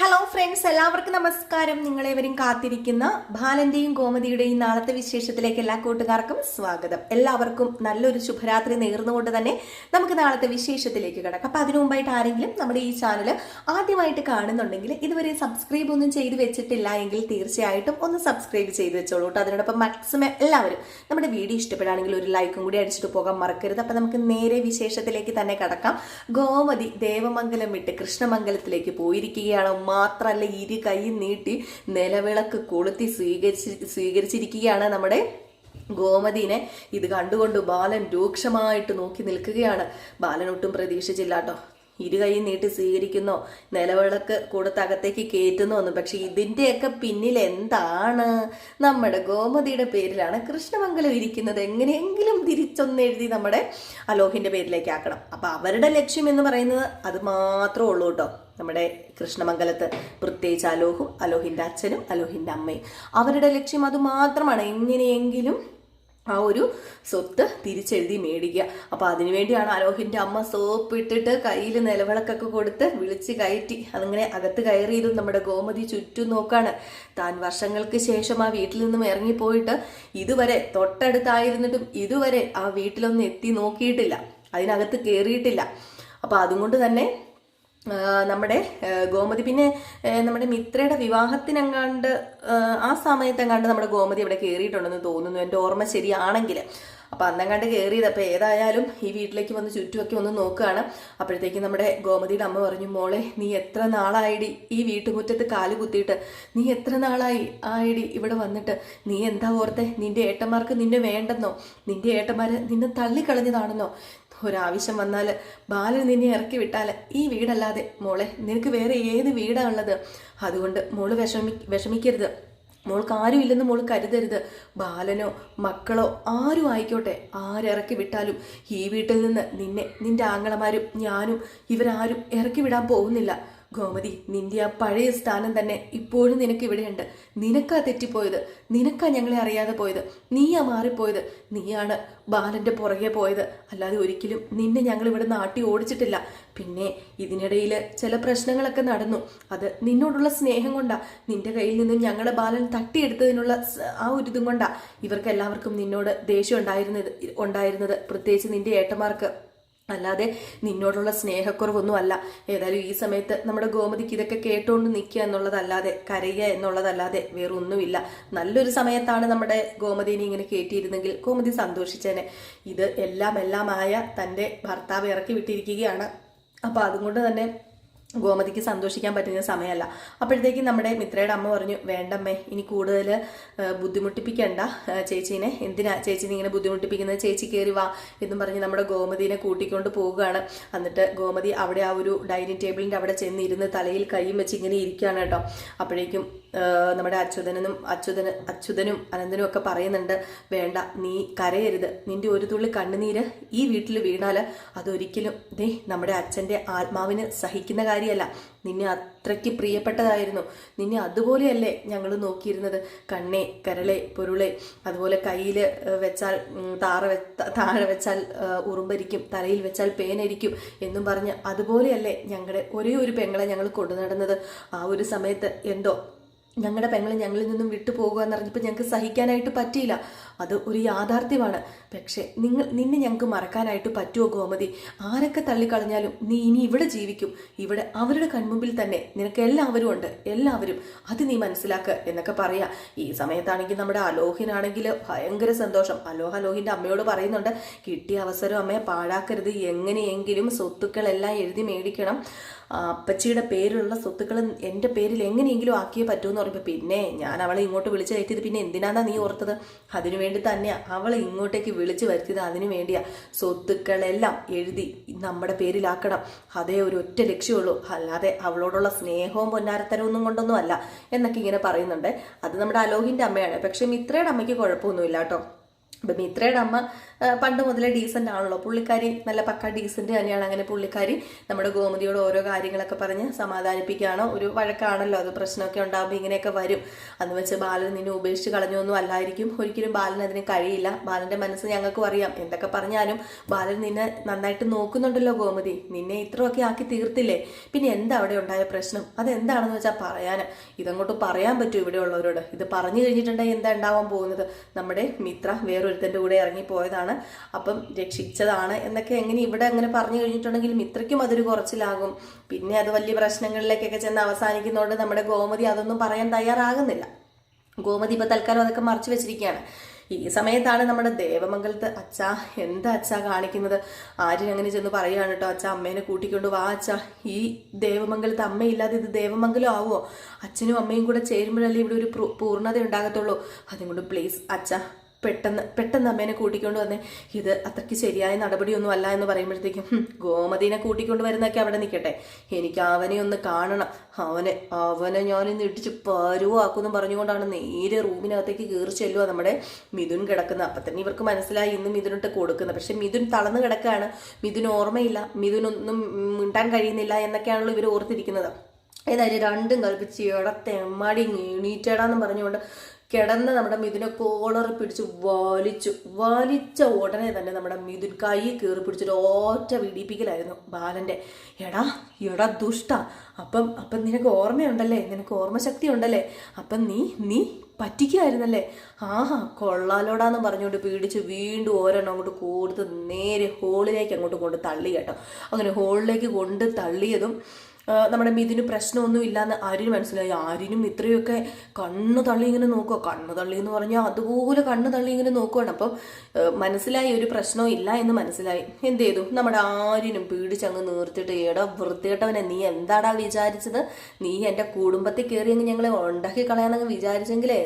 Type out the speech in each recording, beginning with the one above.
Hello friends എല്ലാവർക്കും നമസ്കാരം. നിങ്ങളേവരും കാത്തിരിക്കുന്ന. ബാലന്റെയും ഗോമതിയുടെയും നാളത്തെ വിശേഷത്തിലേക്ക് എല്ലാ കൂട്ടുകാർക്കും സ്വാഗതം. എല്ലാവർക്കും നല്ലൊരു ശുഭരാത്രി നേർന്നുകൊണ്ട് തന്നെ നമുക്ക് നാളത്തെ വിശേഷത്തിലേക്ക് കിടക്കാം. അപ്പൊ അതിനു മുമ്പായിട്ട് ആരെങ്കിലും നമ്മുടെ ഈ ചാനൽ ആദ്യമായിട്ട് കാണുന്നുണ്ടെങ്കിൽ ഇതുവരെ സബ്സ്ക്രൈബ് ഒന്നും ചെയ്ത് വെച്ചിട്ടില്ല എങ്കിൽ തീർച്ചയായിട്ടും ഒന്ന് സബ്സ്ക്രൈബ് ചെയ്ത് വെച്ചോളൂ കേട്ടോ. അതിനോടൊപ്പം മാക്സിമം എല്ലാവരും നമ്മുടെ വീഡിയോ ഇഷ്ടപ്പെടുകയാണെങ്കിൽ ഒരു ലൈക്കും കൂടി അടിച്ചിട്ട് പോകാൻ മറക്കരുത്. അപ്പൊ നമുക്ക് നേരെ വിശേഷത്തിലേക്ക് തന്നെ കിടക്കാം. ഗോമതി ദേവമംഗലം വിട്ട് കൃഷ്ണമംഗലത്തിലേക്ക് പോയിരിക്കുകയാണ്. മാത്രല്ല ഇരു കൈ നീട്ടി നിലവിളക്ക് കൊളുത്തി സ്വീകരിച്ച് സ്വീകരിച്ചിരിക്കുകയാണ് നമ്മുടെ ഗോമതിനെ. ഇത് കണ്ടുകൊണ്ട് ബാലൻ രൂക്ഷമായിട്ട് നോക്കി നിൽക്കുകയാണ്. ബാലൻ ഒട്ടും പ്രതീക്ഷിച്ചില്ല കേട്ടോ. ഇരു കൈ നീട്ടി സ്വീകരിക്കുന്നോ. നിലവിളക്ക് കൊടുത്ത് അകത്തേക്ക് കയറ്റുന്നോ ഒന്നും പക്ഷെ ഇതിന്റെയൊക്കെ പിന്നിൽ എന്താണ്? നമ്മുടെ ഗോമതിയുടെ പേരിലാണ് കൃഷ്ണമംഗലം ഇരിക്കുന്നത്. എങ്ങനെയെങ്കിലും തിരിച്ചൊന്ന് എഴുതി നമ്മുടെ അലോഹിന്റെ പേരിലേക്ക് ആക്കണം. അപ്പൊ അവരുടെ ലക്ഷ്യം എന്ന് പറയുന്നത് അത് മാത്രമേ ഉള്ളൂ കേട്ടോ. നമ്മുടെ കൃഷ്ണമംഗലത്ത് പ്രത്യേകിച്ച് അലോഹും അലോഹിന്റെ അച്ഛനും അലോഹിന്റെ അമ്മയും. അവരുടെ ലക്ഷ്യം അത് മാത്രമാണ് എങ്ങനെയെങ്കിലും ആ ഒരു സ്വത്ത് തിരിച്ചെഴുതി മേടിക്കുക. അപ്പൊ അതിനുവേണ്ടിയാണ് അലോഹിന്റെ അമ്മ സോപ്പ് ഇട്ടിട്ട് കയ്യിൽ നിലവിളക്കൊക്കെ കൊടുത്ത് വിളിച്ച് കയറ്റി. അതിങ്ങനെ അകത്ത് കയറിയതും നമ്മുടെ ഗോമതി ചുറ്റും നോക്കാണ്. താൻ വർഷങ്ങൾക്ക് ശേഷം ആ വീട്ടിൽ നിന്നും ഇറങ്ങിപ്പോയിട്ട് ഇതുവരെ തൊട്ടടുത്തായിരുന്നിട്ടും ഇതുവരെ ആ വീട്ടിലൊന്നും എത്തി നോക്കിയിട്ടില്ല. അതിനകത്ത് കയറിയിട്ടില്ല അപ്പോൾ അതുകൊണ്ട് തന്നെ നമ്മുടെ ഗോമതി. പിന്നെ നമ്മുടെ മിത്രയുടെ വിവാഹത്തിനെങ്ങാണ്ട് ആ, സമയത്തെങ്ങാണ്ട് നമ്മുടെ ഗോമതി ഇവിടെ കയറിയിട്ടുണ്ടെന്ന് തോന്നുന്നു. എന്റെ ഓർമ്മ ശരിയാണെങ്കിൽ. അപ്പം അന്നെങ്ങാണ്ട് കയറിയത് അപ്പം ഏതായാലും ഈ വീട്ടിലേക്ക് വന്ന് ചുറ്റുമൊക്കെ ഒന്ന് നോക്കുകയാണ്. അപ്പോഴത്തേക്കും നമ്മുടെ ഗോമതിയുടെ അമ്മ പറഞ്ഞു മോളെ നീ എത്ര നാളായിടി ഈ വീട്ടുമുറ്റത്ത് കാൽ കുത്തിയിട്ട്? നീ എത്ര നാളായി ആയിടി ഇവിടെ വന്നിട്ട്? നീ എന്താ ഓർത്തെ? നിന്റെ ഏട്ടന്മാർക്ക് നിന്നെ വേണ്ടെന്നോ? നിന്റെ ഏട്ടന്മാർ നിന്നെ തള്ളിക്കളഞ്ഞതാണെന്നോ? ഒരാവശ്യം വന്നാൽ ബാലൻ നിന്നെ ഇറക്കി വിട്ടാൽ ഈ വീടല്ലാതെ മോളെ നിനക്ക് വേറെ ഏത് വീടാണ് ഉള്ളത്? അതുകൊണ്ട് മോൾ വിഷമി വിഷമിക്കരുത്. മോൾക്ക് ആരും ഇല്ലെന്ന് മോൾ കരുതരുത്. ബാലനോ മക്കളോ ആരും ആയിക്കോട്ടെ. ആരിറക്കി വിട്ടാലും ഈ വീട്ടിൽ നിന്ന് നിന്നെ നിന്റെ ആങ്ങളമാരും ഞാനും ഇവരാരും ഇറക്കി വിടാൻ പോകുന്നില്ല. ഗോമതി നിന്റെ ആ പഴയ സ്ഥാനം തന്നെ ഇപ്പോഴും നിനക്ക് ഇവിടെയുണ്ട്. നിനക്കാ തെറ്റിപ്പോയത്. നിനക്കാ ഞങ്ങളെ അറിയാതെ പോയത്. നീയാ മാറിപ്പോയത്. നീയാണ് ബാലന്റെ പുറകെ പോയത്. അല്ലാതെ ഒരിക്കലും നിന്നെ ഞങ്ങൾ ഇവിടെ നാട്ടി ഓടിച്ചിട്ടില്ല. പിന്നെ ഇതിനിടയിൽ ചില പ്രശ്നങ്ങളൊക്കെ നടന്നു. അത് നിന്നോടുള്ള സ്നേഹം കൊണ്ടാ. നിന്റെ കയ്യിൽ നിന്നും ഞങ്ങളെ ബാലൻ തട്ടിയെടുത്തതിനുള്ള ആ ഒരു ഇതും കൊണ്ടാ. ഇവർക്ക് എല്ലാവർക്കും നിന്നോട് ദേഷ്യം ഉണ്ടായിരുന്നത് ഉണ്ടായിരുന്നത് പ്രത്യേകിച്ച് നിന്റെ ഏട്ടന്മാർക്ക്. അല്ലാതെ നിന്നോടുള്ള സ്നേഹക്കുറവൊന്നും അല്ല ഏതായാലും ഈ സമയത്ത് നമ്മുടെ ഗോമതിക്ക് ഇതൊക്കെ കേട്ടുകൊണ്ട് നിൽക്കുക എന്നുള്ളതല്ലാതെ കരയുക എന്നുള്ളതല്ലാതെ വേറൊന്നുമില്ല. നല്ലൊരു സമയത്താണ് നമ്മുടെ ഗോമതിനെ ഇങ്ങനെ കേട്ടിയിരുന്നെങ്കിൽ ഗോമതി സന്തോഷിച്ചേനെ. ഇത് എല്ലാം എല്ലാമായ തന്റെ ഭർത്താവ് ഇറക്കി വിട്ടിരിക്കുകയാണ്. അപ്പോൾ അതുകൊണ്ട് തന്നെ ഗോമതിക്ക് സന്തോഷിക്കാൻ പറ്റുന്ന സമയമല്ല. അപ്പോഴത്തേക്കും നമ്മുടെ മിത്രയുടെ അമ്മ പറഞ്ഞു വേണ്ടമ്മേ ഇനി കൂടുതൽ ബുദ്ധിമുട്ടിപ്പിക്കണ്ട. ചേച്ചീനെ എന്തിനാ ചേച്ചീനെ ഇങ്ങനെ ബുദ്ധിമുട്ടിപ്പിക്കുന്നത്? ചേച്ചി കയറി വാ എന്നും പറഞ്ഞ് നമ്മുടെ ഗോമതിനെ കൂട്ടിക്കൊണ്ട് പോവുകയാണ്. എന്നിട്ട് ഗോമതി അവിടെ ആ ഒരു ഡൈനിങ് ടേബിളിന്റെ അവിടെ ചെന്നിരുന്ന് തലയിൽ കൈയും വെച്ച് ഇങ്ങനെ ഇരിക്കുകയാണ് കേട്ടോ. അപ്പോഴേക്കും നമ്മുടെ അച്യുതനും അച്യുതന് അച്യുതനും അനന്തനും ഒക്കെ പറയുന്നുണ്ട് വേണ്ട നീ കരയരുത്. നിന്റെ ഒരു തുള്ളി കണ്ണുനീര് ഈ വീട്ടിൽ വീണാൽ അതൊരിക്കലും ദേ നമ്മുടെ അച്ഛന്റെ ആത്മാവിന് സഹിക്കുന്ന കാര്യമല്ല. നിന്നെ അത്രയ്ക്ക് പ്രിയപ്പെട്ടതായിരുന്നു. നിന്നെ അതുപോലെയല്ലേ ഞങ്ങൾ നോക്കിയിരുന്നത്. കണ്ണേ കരളെ പൊരുളെ. അതുപോലെ കയ്യിൽ വെച്ചാൽ താറ വെ താഴെ വെച്ചാൽ ഉറുമ്പരിക്കും തലയിൽ വെച്ചാൽ പേനരിക്കും എന്നും പറഞ്ഞ് അതുപോലെയല്ലേ ഞങ്ങളുടെ ഒരേ ഒരു പെങ്ങളെ ഞങ്ങൾ കൊണ്ടു നടന്നത്. ആ ഒരു സമയത്ത് എന്തോ ഞങ്ങളുടെ പെങ്ങൾ ഞങ്ങളിൽ നിന്നും വിട്ടു പോകുക എന്നറിഞ്ഞപ്പോൾ ഞങ്ങൾക്ക് സഹിക്കാനായിട്ട് പറ്റിയില്ല. അത് ഒരു യാഥാർത്ഥ്യമാണ്. പക്ഷേ നിങ്ങൾ നിന്നെ ഞങ്ങൾക്ക് മറക്കാനായിട്ട് പറ്റുമോ ഗോമതി? ആരൊക്കെ തള്ളിക്കളഞ്ഞാലും നീ ഇനി ഇവിടെ ജീവിക്കും. ഇവിടെ അവരുടെ കൺമുമ്പിൽ തന്നെ നിനക്ക് എല്ലാവരും ഉണ്ട്. എല്ലാവരും അത് നീ മനസ്സിലാക്കുക എന്നൊക്കെ പറയാം. ഈ സമയത്താണെങ്കിൽ നമ്മുടെ അലോഹിനാണെങ്കിൽ ഭയങ്കര സന്തോഷം. അലോഹ അലോഹിന്റെ അമ്മയോട് പറയുന്നുണ്ട് കിട്ടിയ അവസരം അമ്മയെ പാഴാക്കരുത്. എങ്ങനെയെങ്കിലും സ്വത്തുക്കളെല്ലാം എഴുതി മേടിക്കണം. അപ്പച്ചിയുടെ പേരിലുള്ള സ്വത്തുക്കൾ എന്റെ പേരിൽ എങ്ങനെയെങ്കിലും ആക്കിയേ പറ്റുമെന്ന് പറയുമ്പോൾ പിന്നെ ഞാൻ അവളെ ഇങ്ങോട്ട് വിളിച്ചു കയറ്റിയത് പിന്നെ എന്തിനാന്നാ നീ ഓർത്തത്? അതിനു വേണ്ടി തന്നെയാണ് അവളെ ഇങ്ങോട്ടേക്ക് വിളിച്ചു വരുത്തിയത് അതിനു വേണ്ടിയാ. സ്വത്തുക്കളെല്ലാം എഴുതി നമ്മുടെ പേരിലാക്കണം. അതേ ഒരു ഒറ്റ ലക്ഷ്യമുള്ളൂ. അല്ലാതെ അവളോടുള്ള സ്നേഹവും പൊന്നാരത്തരവൊന്നും കൊണ്ടൊന്നും അല്ല എന്നൊക്കെ ഇങ്ങനെ പറയുന്നുണ്ട്. അത് നമ്മുടെ അലോകിന്റെ അമ്മയാണ്. പക്ഷേ മിത്രയുടെ അമ്മയ്ക്ക് കുഴപ്പമൊന്നുമില്ല കേട്ടോ. അപ്പം മിത്രയുടെ അമ്മ പണ്ട് മുതലേ ഡീസന്റ് ആണല്ലോ. പുള്ളിക്കാരി നല്ല പക്ക ഡീസന്റ് തന്നെയാണ്. അങ്ങനെ പുള്ളിക്കാരി നമ്മുടെ ഗോമതിയോട് ഓരോ കാര്യങ്ങളൊക്കെ പറഞ്ഞ് സമാധാനിപ്പിക്കുകയാണ്. ഒരു വഴക്കാണല്ലോ അത് പ്രശ്നമൊക്കെ ഉണ്ടാകുമ്പോൾ ഇങ്ങനെയൊക്കെ വരും. അന്ന് വെച്ച് ബാലൻ നിന്നെ ഉപേക്ഷിച്ച് കളഞ്ഞൊന്നും അല്ലായിരിക്കും. ഒരിക്കലും ബാലൻ അതിന് കഴിയില്ല. ബാലന്റെ മനസ്സ് ഞങ്ങൾക്കും അറിയാം. എന്തൊക്കെ പറഞ്ഞാലും ബാലൻ നിന്നെ നന്നായിട്ട് നോക്കുന്നുണ്ടല്ലോ ഗോമതി. നിന്നെ ഇത്രയൊക്കെ ആക്കി തീർത്തില്ലേ? പിന്നെ എന്താ അവിടെ ഉണ്ടായ പ്രശ്നം? അതെന്താണെന്ന് വെച്ചാൽ പറയാൻ ഇതങ്ങോട്ട് പറയാൻ പറ്റും ഇവിടെയുള്ളവരോട്. ഇത് പറഞ്ഞു കഴിഞ്ഞിട്ടുണ്ടെങ്കിൽ എന്താ ഉണ്ടാവാൻ പോകുന്നത്? നമ്മുടെ മിത്ര വേറൊരുത്തന്റെ കൂടെ ഇറങ്ങി പോയതാണ് അപ്പം രക്ഷിച്ചതാണ് എന്നൊക്കെ എങ്ങനെ ഇവിടെ അങ്ങനെ പറഞ്ഞു കഴിഞ്ഞിട്ടുണ്ടെങ്കിൽ മിത്രയ്ക്കും അതൊരു കുറച്ചിലാകും. പിന്നെ അത് വലിയ പ്രശ്നങ്ങളിലേക്കൊക്കെ ചെന്ന് അവസാനിക്കുന്നതുകൊണ്ട് നമ്മുടെ ഗോമതി അതൊന്നും പറയാൻ തയ്യാറാകുന്നില്ല. ഗോമതി ഇപ്പം തൽക്കാലം അതൊക്കെ മറച്ചു വെച്ചിരിക്കുകയാണ്. ഈ സമയത്താണ് നമ്മുടെ ദേവമംഗലത്ത് അച്ഛ എന്താ അച്ഛ കാണിക്കുന്നത്? ആര്യൻ അങ്ങനെ ചെന്ന് പറയുകയാണ് കേട്ടോ അച്ഛ അമ്മേനെ കൂട്ടിക്കൊണ്ട് വാ അച്ഛ. ഈ ദേവമംഗലത്ത് അമ്മയില്ലാതെ ഇത് ദേവമംഗലം ആവുമോ അച്ഛനും അമ്മയും കൂടെ ചേരുമ്പോഴല്ലേ ഇവിടെ ഒരു പൂർണത ഉണ്ടാകത്തുള്ളൂ അതുകൊണ്ട് പ്ലീസ് അച്ഛ പെട്ടെന്ന് പെട്ടെന്ന് അമ്മേനെ കൂട്ടിക്കൊണ്ട് വന്നേ. ഇത് അത്രയ്ക്ക് ശരിയായ നടപടിയൊന്നും അല്ല എന്ന് പറയുമ്പോഴത്തേക്കും "ഹും, ഗോമതിനെ കൂട്ടിക്കൊണ്ട് വരുന്നൊക്കെ അവിടെ നിൽക്കട്ടെ. എനിക്ക് അവനെ ഒന്ന് കാണണം. അവനെ അവനെ ഞാനിന്ന് ഇടിച്ച് പരുവാക്കുമെന്ന് പറഞ്ഞുകൊണ്ടാണ് നേരെ റൂമിനകത്തേക്ക് കയറി ചെല്ലുക നമ്മുടെ മിഥുൻ കിടക്കുന്നത്. അപ്പം തന്നെ ഇവർക്ക് മനസ്സിലായി ഇന്ന് മിഥുനിട്ട് കൊടുക്കുന്നത്. പക്ഷെ മിഥുൻ തളർന്നു കിടക്കുകയാണ്. മിഥുൻ ഓർമ്മയില്ല. മിഥുനൊന്നും മിണ്ടാൻ കഴിയുന്നില്ല എന്നൊക്കെയാണല്ലോ ഇവർ ഓർത്തിരിക്കുന്നത്. ഏതായാലും രണ്ടും കൽപ്പിച്ച് ഇടത്തെമ്മാടി എണീറ്റേടാന്ന് പറഞ്ഞുകൊണ്ട് കിടന്ന് നമ്മുടെ മിഥുനെ കോളറി പിടിച്ച് വലിച്ചു. വലിച്ച ഉടനെ തന്നെ നമ്മുടെ മിഥുൻ കൈ കീറി പിടിച്ചിട്ട് ഒറ്റ വിടിപ്പിക്കലായിരുന്നു ബാലന്റെ. എടാ എടാ ദുഷ്ട. അപ്പം അപ്പം നിനക്ക് ഓർമ്മയുണ്ടല്ലേ? നിനക്ക് ഓർമ്മശക്തി ഉണ്ടല്ലേ അപ്പം നീ നീ പറ്റിക്കായിരുന്നല്ലേ? ആഹാ കൊള്ളാലോടാന്ന് പറഞ്ഞുകൊണ്ട് പീഡിച്ച് വീണ്ടും ഓരോണ്ണം അങ്ങോട്ട് കൊടുത്ത് നേരെ ഹോളിലേക്ക് അങ്ങോട്ട് കൊണ്ട് തള്ളി കേട്ടോ. അങ്ങനെ ഹോളിലേക്ക് കൊണ്ട് തള്ളിയതും നമ്മുടെ മിഥുന് പ്രശ്നമൊന്നും ഇല്ലാന്ന് ആര്യന് മനസ്സിലായി. ആര്യനും ഇത്രയൊക്കെ കണ്ണു തള്ളി ഇങ്ങനെ നോക്കുക കണ്ണു തള്ളി എന്ന് പറഞ്ഞാൽ അതുപോലെ കണ്ണു തള്ളി ഇങ്ങനെ നോക്കുകയാണ് അപ്പം മനസ്സിലായി ഒരു പ്രശ്നവും ഇല്ല എന്ന് മനസ്സിലായി. എന്ത് ചെയ്തു? നമ്മുടെ ആര്യനും പീഡിച്ചങ്ങ് നിർത്തിയിട്ട് ഏടോ വൃത്തികെട്ടവനെ നീ എന്താടാ വിചാരിച്ചത്? നീ എന്റെ കുടുംബത്തിൽ കയറി അങ്ങ് ഞങ്ങളെ ഉണ്ടാക്കി കളയാന്നങ്ങ് വിചാരിച്ചെങ്കിലേ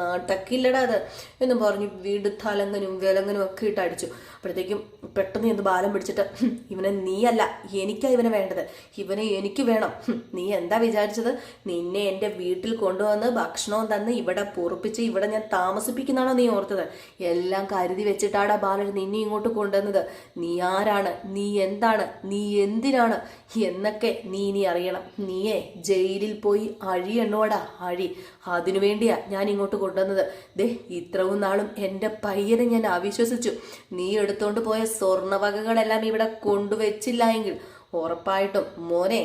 നാട്ടക്കില്ലടാ അത് എന്ന് പറഞ്ഞു വീട് തലങ്ങനും വിലങ്ങനും ഒക്കെ ഇട്ട് അടിച്ചു. അപ്പോഴത്തേക്കും പെട്ടെന്ന് എന്ത് ബാലം പിടിച്ചിട്ട് "ഹും, ഇവനെ നീയല്ല എനിക്കാണ് ഇവനെ വേണ്ടത്. ഇവനെ എനിക്ക് വേണം. നീ എന്താ വിചാരിച്ചത്? നിന്നെ എന്റെ വീട്ടിൽ കൊണ്ടുവന്ന് ഭക്ഷണവും തന്ന് ഇവിടെ പൊറുപ്പിച്ച് ഇവിടെ ഞാൻ താമസിപ്പിക്കുന്നതാണോ നീ ഓർത്തത്? എല്ലാം കരുതി വെച്ചിട്ടാടാ ബാലൻ നിന്നെ ഇങ്ങോട്ട് കൊണ്ടുവന്നത്. നീ ആരാണ്? നീ എന്താണ്? നീ എന്തിനാണ്? എന്നൊക്കെ നീ ഇനി അറിയണം. നീയെ ജയിലിൽ പോയി അഴിയെണ്ണോടാ അഴി. അതിനു വേണ്ടിയാ ഞാൻ ഇങ്ങോട്ട് കൊണ്ടുവന്നത്. ദേ ഇത്രവും നാളും എന്റെ പയ്യനെ ഞാൻ അവിശ്വസിച്ചു. നീ എടുത്തോണ്ട് പോയ സ്വർണവകകളെല്ലാം ഇവിടെ കൊണ്ടുവച്ചില്ല എങ്കിൽ ഉറപ്പായിട്ടും മോനെ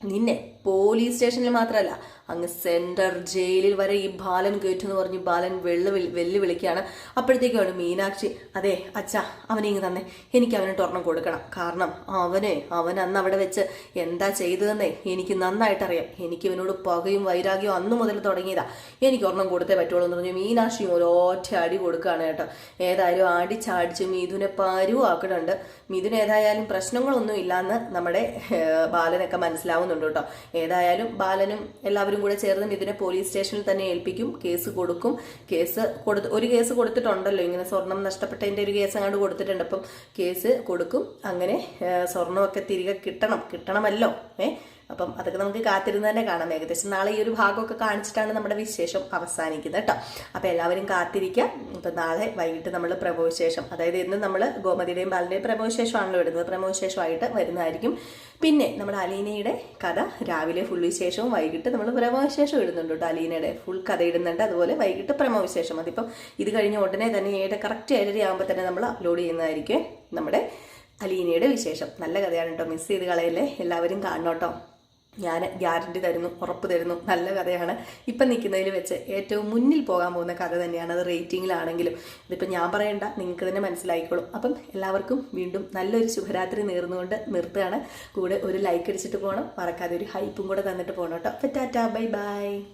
നിന്നെ പോലീസ് സ്റ്റേഷനിൽ മാത്രമല്ല അങ്ങ് സെൻട്രൽ ജയിലിൽ വരെ ഈ ബാലൻ കയറ്റു എന്ന് പറഞ്ഞ് ബാലൻ വെള്ളു വെല്ലുവിളിക്കുകയാണ് അപ്പോഴത്തേക്കാണ് മീനാക്ഷി അതെ അച്ഛാ അവനെ ഇങ്ങ് തന്നെ. എനിക്ക് അവന് ടൊർണം കൊടുക്കണം. കാരണം അവനെ അവൻ അന്ന് അവിടെ വെച്ച് എന്താ ചെയ്തതെന്നേ എനിക്ക് നന്നായിട്ട് അറിയാം എനിക്ക് ഇവനോട് പുകയും വൈരാഗ്യവും അന്ന് മുതൽ തുടങ്ങിയതാ. എനിക്ക് ഒരെണ്ണം കൊടുത്തേ പറ്റുള്ളൂ എന്ന് പറഞ്ഞു മീനാക്ഷി ഒരൊറ്റ അടി കൊടുക്കുകയാണ് കേട്ടോ. ഏതായാലും അടിച്ചാടിച്ച് മിഥുനെ പരുവാക്കുന്നുണ്ട്. മിഥുൻ ഏതായാലും പ്രശ്നങ്ങളൊന്നും ഇല്ലാന്ന് നമ്മുടെ ബാലനൊക്കെ മനസ്സിലാവുന്നുണ്ട് കേട്ടോ. ഏതായാലും ബാലനും എല്ലാവരും കൂടെ ചേർന്ന് ഇതിനെ പോലീസ് സ്റ്റേഷനിൽ തന്നെ ഏൽപ്പിക്കും. കേസ് കൊടുക്കും. കേസ് കൊടുത്ത് ഒരു കേസ് കൊടുത്തിട്ടുണ്ടല്ലോ. ഇങ്ങനെ സ്വർണം നഷ്ടപ്പെട്ടതിന്റെ ഒരു കേസ് അങ്ങോട്ട് കൊടുത്തിട്ടുണ്ട്. അപ്പം കേസ് കൊടുക്കും. അങ്ങനെ സ്വർണമൊക്കെ തിരികെ കിട്ടണം. കിട്ടണമല്ലോ. ഏ അപ്പം അതൊക്കെ നമുക്ക് കാത്തിരുന്ന് തന്നെ കാണാം. ഏകദേശം നാളെ ഈ ഒരു ഭാഗമൊക്കെ കാണിച്ചിട്ടാണ് നമ്മുടെ വിശേഷം അവസാനിക്കുന്നത് കേട്ടോ അപ്പം എല്ലാവരും കാത്തിരിക്കുക ഇപ്പം നാളെ വൈകിട്ട് നമ്മൾ പ്രഭവശേഷം അതായത് ഇന്ന് നമ്മൾ ഗോമതിയുടെയും ബാലിന്റെയും പ്രഭവശേഷമാണല്ലോ ഇടുന്നത് പ്രഭവശേഷമായിട്ട് വരുന്നതായിരിക്കും. പിന്നെ നമ്മുടെ അലീനയുടെ കഥ രാവിലെ ഫുൾ വിശേഷവും വൈകിട്ട് നമ്മൾ പ്രമവിശേഷം ഇടുന്നുണ്ട് കേട്ടോ അലീനയുടെ. ഫുൾ കഥ ഇടുന്നുണ്ട്. അതുപോലെ വൈകിട്ട് പ്രമവിശേഷം അതിപ്പം ഇത് കഴിഞ്ഞ ഉടനെ തന്നെ ഏഴ് കറക്റ്റ് ഏഴര ആകുമ്പോൾ തന്നെ നമ്മൾ അപ്ലോഡ് ചെയ്യുന്നതായിരിക്കും നമ്മുടെ അലീനയുടെ വിശേഷം. നല്ല കഥയാണ് കേട്ടോ. മിസ് ചെയ്ത് കളയല്ലേ? എല്ലാവരും കാണണം കേട്ടോ. ഞാൻ ഗ്യാരണ്ടി തരുന്നു ഉറപ്പ് തരുന്നു നല്ല കഥയാണ്. ഇപ്പം നിൽക്കുന്നതിൽ വെച്ച് ഏറ്റവും മുന്നിൽ പോകാൻ പോകുന്ന കഥ തന്നെയാണ് അത് റേറ്റിങ്ങിലാണെങ്കിലും. ഇതിപ്പോൾ ഞാൻ പറയണ്ട നിങ്ങൾക്ക് തന്നെ മനസ്സിലായിക്കോളും. അപ്പം എല്ലാവർക്കും വീണ്ടും നല്ലൊരു ശുഭരാത്രി നേർന്നുകൊണ്ട് നിർത്തുകയാണ്. കൂടെ ഒരു ലൈക്ക് അടിച്ചിട്ട് പോകണം. മറക്കാതെ ഒരു ഹൈപ്പും കൂടെ തന്നിട്ട് പോകണം കേട്ടോ. അപ്പം ടാറ്റാ ബൈ ബൈ